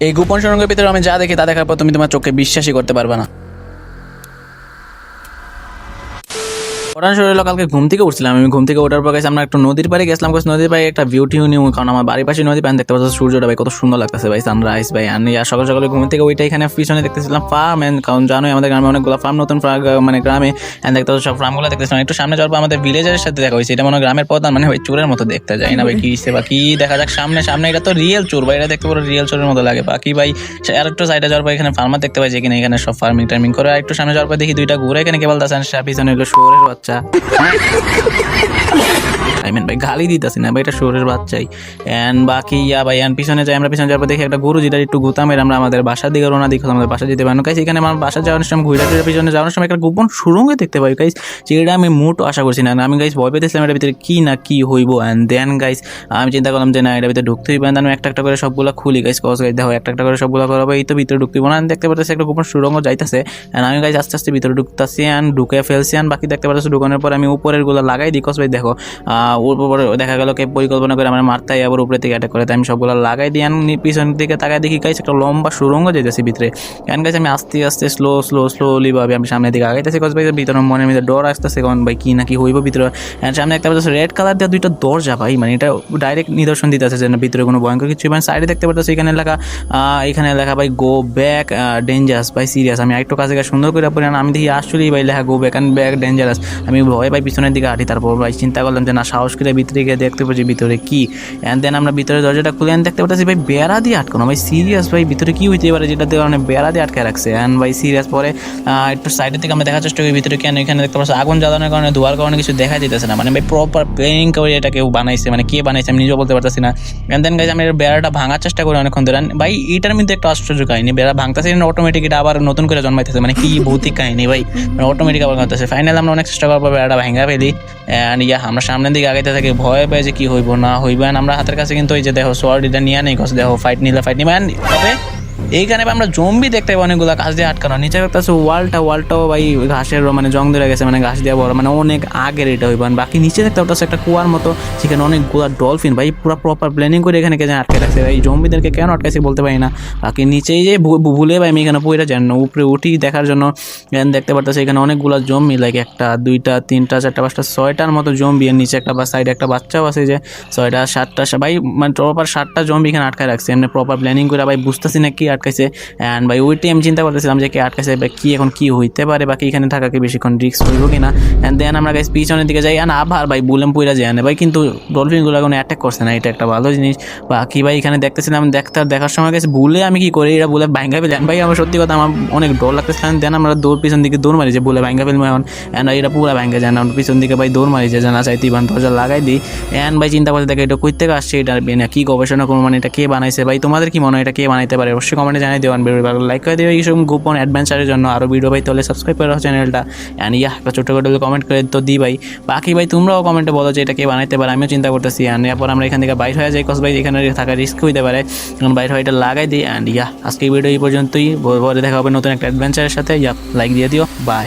এই গোপন সুরঙ্গের ভিতরে আমি যা দেখি তা দেখার পর তুমি তোমার চোখকে বিশ্বাসই করতে পারবে না। ওঠান শুরু হলো কালকে ঘুম থেকে উঠছিলাম। আমি ঘুম থেকে ওঠার পর গেছি আমরা একটু নদীর পাড়ে গেছিলাম। কারণ নদীর পাড়ে একটা ভিউ টিউ নিউ। কারণ আমার বাড়ির পাশে নদী পান দেখতে পাচ্ছি সূর্যটা ভাই, কত সুন্দর লাগতেছে ভাই সানরাইজ ভাই। আর সকাল সকালে ঘুম থেকে ওইটা এখানে পিছনে দেখতেছিলাম ফার্ম এন্ড কারণ জানোই আমাদের গ্রামে অনেকগুলো ফার্ম নতুন মানে গ্রামে। And দেখতে পাচ্ছি সব ফার্মগুলো দেখতেছিলাম। একটু সামনে যাওয়ার পর আমাদের ভিলেজের সাথে দেখা হয়েছে। এটা মনে গ্রামের প্রধান মানে ওই চোরের মতো দেখতে। যায় না ভাই কি বা কি, দেখা যাক সামনে সামনে এটা তো রিয়েল চোর ভাই। এটা দেখতে পুরো রিয়েল চোরের মতো লাগে। বাকি ভাই আর একটু সাইডে যাওয়ার পর এখানে ফার্মার দেখতে পাই যে কিনা এখানে সব ফার্মিং টার্মিং করে। আর একটু সামনে যাওয়ার পর দেখি দুইটা ঘুরে এখানে কেবল দাসেন পিছনে হলো শুয়োরের বাচ্চা। আই মিন ভাই, গালি দিতেছি না, ভাই, এটা শোরের বাচ্চাই। অ্যান্ড বাকি, ইয়া, ভাই অ্যান্ড পিছনে যাই, আমরা পিছনে পর দেখি একটা গরু যেটা একটু গুতামের আমরা আমাদের বাসার দিকে রোনা দিকে আমাদের বাসা যেতে পারি কাছে এখানে আমার বাসা যাওয়ার সময়, ঘুরে টুরে পিছনে যাওয়ার সময় একটা গোপন সুরঙ্গে দেখতে পাই। গাইস যেটা আমি মোট আশা করছি না। আমি গাইস ভয় পেতেছিলাম এটার ভিতরে কি না কি হইব। অ্যান্ড দেন গাইস আমি চিন্তা করলাম যে না, এটার ভিতরে ঢুকতে হইবে আমি একটা একটা করে সবগুলো খুলি গাইস কস গাইস দেখো, একটা একটা করে সবগুলো করাবো এই তো ভিতরে ঢুকতে না। দেখতে পাচ্ছি একটা গোপন সুরঙ্গ যাইতেছে। অ্যান্ড আমি গাইস আস্তে আস্তে ভিতরে ঢুকতেছি অ্যান্ড ঢুকে ফেলছি অ্যান্ড বাকি দেখতে পাচ্ছি ঢুকানোর পর আমি উপরেরগুলো লাগাই দিই কস ভাই দেখো উপরে দেখা গেল কে পরিকল্পনা করে আমার মারতে হয় আবার উপরে থেকে অ্যাটাক করে, তাই আমি সবগুলো লাগাই দিই। and পিছনের দিকে তাকাই দেখি গাইস একটা লম্বা সুরঙ্গ যেতেছি ভিতরে। অ্যান্ড গাইস আমি আস্তে আস্তে স্লো স্লো স্লোলি ভাবে আমি সামনের দিকে আগাইতেছি কস ভাই ভিতরে, মনের মধ্যে ডর আসতেছে, কারণ ভাই কি না কি হইব ভিতরে। অ্যান্ড সামনে একটা রেড কালার দেওয়া দুইটা দরজা ভাই। মানে এটা ডাইরেক্ট নিদর্শন দিতেছে যে না ভিতরে কোনো ভয়ঙ্কর কিছু মানে সাইডে দেখতে পাচ্ছি এখানে লেখা এখানে লেখা ভাই গো ব্যাক ডেঞ্জারাস ভাই সিরিয়াস আমি আরেকটু কাছে সুন্দর করে পড়ি আমি দেখি আসলেই ভাই লেখা go back and back dangerous আমি ভয় ভাই পিছনের দিকে হাঁটি, তারপর ভাই চিন্তা করলাম যে না, সাহস করে ভিতরে গিয়ে দেখতে পাচ্ছি ভিতরে কি। অ্যান্ড দেন আমরা ভিতরে দরজাটা খুলে দেখতে পাচ্ছি ভাই বেড়া দিয়ে আটকানো। ভাই সিরিয়াস ভাই, ভিতরে কি হইতে পারে যেটাতে কারণে বেড়া দিয়ে আটকে রাখছে। অ্যান্ড ভাই সিরিয়াস পরে একটু সাইডের থেকে আমরা দেখার চেষ্টা করি, ভিতরে কেন এখানে দেখতে পাচ্ছি আগুন জ্বালানোর কারণে, ধোয়ার কারণে কিছু দেখা যেতেছে না। মানে ভাই প্রপার প্লেনিং করে এটা কেউ বানাইছে মানে কে বানাইছে আমি নিজেও বলতে পারতেছি না। অ্যান্ড দেন গাইজ আমি বেড়াটা ভাঙার চেষ্টা করি অনেকক্ষণ ধরে। ভাই, এটার মধ্যে একটা আশ্চর্য কাহিনী, বেড়া ভাঙতেছে অটোমেটিক এটা আবার নতুন করে জন্মাইতেছে। মানে কি ভৌতিক কাহিনী ভাই। অটোমেটিক আবার করতেছে ফাইনাল আমরা অনেক চেষ্টা করার পর বেড়াটা ভাঙা ফেলি অ্যান্ড ইয়া আমরা সামনের দিকে আগাইতে থাকি, ভয় পেয়ে যে কি হইব, না হইব। আমরা হাতের কাছে কিন্তু ওই যে দেখো সোয়ার্ড এটা নিয়ে নেই দেখো ফাইট নিলে ফাইট নিবে তবে এইখানে আমরা জম্বি দেখতে পাই, অনেকগুলো ঘাস দিয়ে আটকানো। নিচে একটা আছে ওয়ালটা, ওয়ালটাও ভাই ঘাসের মানে জং ধরে গেছে মানে ঘাস দিয়ে বড় মানে অনেক আগের এটা হইবান বাকি নিচে দেখতে পাচ্ছি একটা কুয়ার মতো, সেখানে অনেকগুলো ডলফিন ভাই পুরো প্রপার প্ল্যানিং করে এখানে কে আটকে রাখছে। ভাই জম্বিদেরকে কেন আটকাইছে বলতে পারি না। বাকি নিচেই যে ভুলে ভাই আমি এখানে পইরা যান না। উপরে উঠি দেখার জন্য দেখতে পারতেছি এখানে অনেকগুলো জম্বি লাইক একটা, দুইটা, তিনটা, চারটা, পাঁচটা, ছয়টার মতো জম্বি এর নিচে একটা বা সাইডে একটা বাচ্চাও আছে যে, ছয়টা, সাতটা ভাই মানে প্রপার সাতটা জম্বি এখানে আটকায় রাখছে। এমনি প্রপার প্ল্যানিং করে ভাই বুঝতেছি না কি আটকাইছে? অ্যান্ড ভাই ওইটাই আমি চিন্তা করতেছিলাম যে কে আটকাইছে বা কি এখন কি হইতে পারে বা কি এখানে থাকা কি বেশিক্ষণ রিক্স হইব কিনা? অ্যান্ড দেন আমরা গাইস পিছনের দিকে যাই। And আবার ভাই, বুলেম পুইরা যায় ভাই, কিন্তু ডলফিনগুলো এখন অ্যাটাক করছে না। এটা একটা ভালো জিনিস। বাকি ভাই, এখানে দেখতেছিলাম, দেখতে, দেখার সময় গেছে ভুলে আমি কি করি? এটা বলে ভাঙ্গা ফেলেন ভাই, আমার সত্যি কথা আমার অনেক ডর লাগতেছিলাম দেন আমরা দৌড় পিছন দিকে দৌড় মারি যে বলে ভাঙ্গা ফেলব এখন। অ্যান্ড এটা পুরো ভাঙ্গা যায় না। পিছন দিকে ভাই দৌড় মারি যে, জানা চাইতেই বান, দরজা লাগাই দিই অ্যান্ড ভাই, চিন্তা করতে দেখে এটা কই থেকে আসছে? এটা না কি গবেষণা করব? মানে এটা কে বানাইছে? ভাই, তোমাদের কি মনে হয়? এটা কে বানাইতে পারে? অবশ্যই কমেন্টে জানিয়ে দেবেন ভিডিও ভালো লাইক করে দেবে এইসব গোপন অ্যাডভেঞ্চারের জন্য আরও ভিডিও ভাই তাহলে সাবস্ক্রাইব করে রাখো চ্যানেলটা অ্যান্ড ইয়া একটা ছোটো করে কমেন্ট করে তো দিই ভাই বাকি ভাই, তোমরাও কমেন্টে বলো যে এটা কে বানাইতে পারে, আমিও চিন্তা করতেছি। অ্যান্ড এরপর আমরা এখান থেকে বাইর হয়ে যাই কস ভাই, এখানে থাকা রিস্ক হইতে পারে। এখন বাইর হয়ে এটা লাগাই দিই অ্যান্ড ইয়া আজকে ভিডিও এই পর্যন্তই। পরে দেখা হবে নতুন একটা অ্যাডভেঞ্চারের সাথে। ইয়া লাইক দিয়ে দিও বাই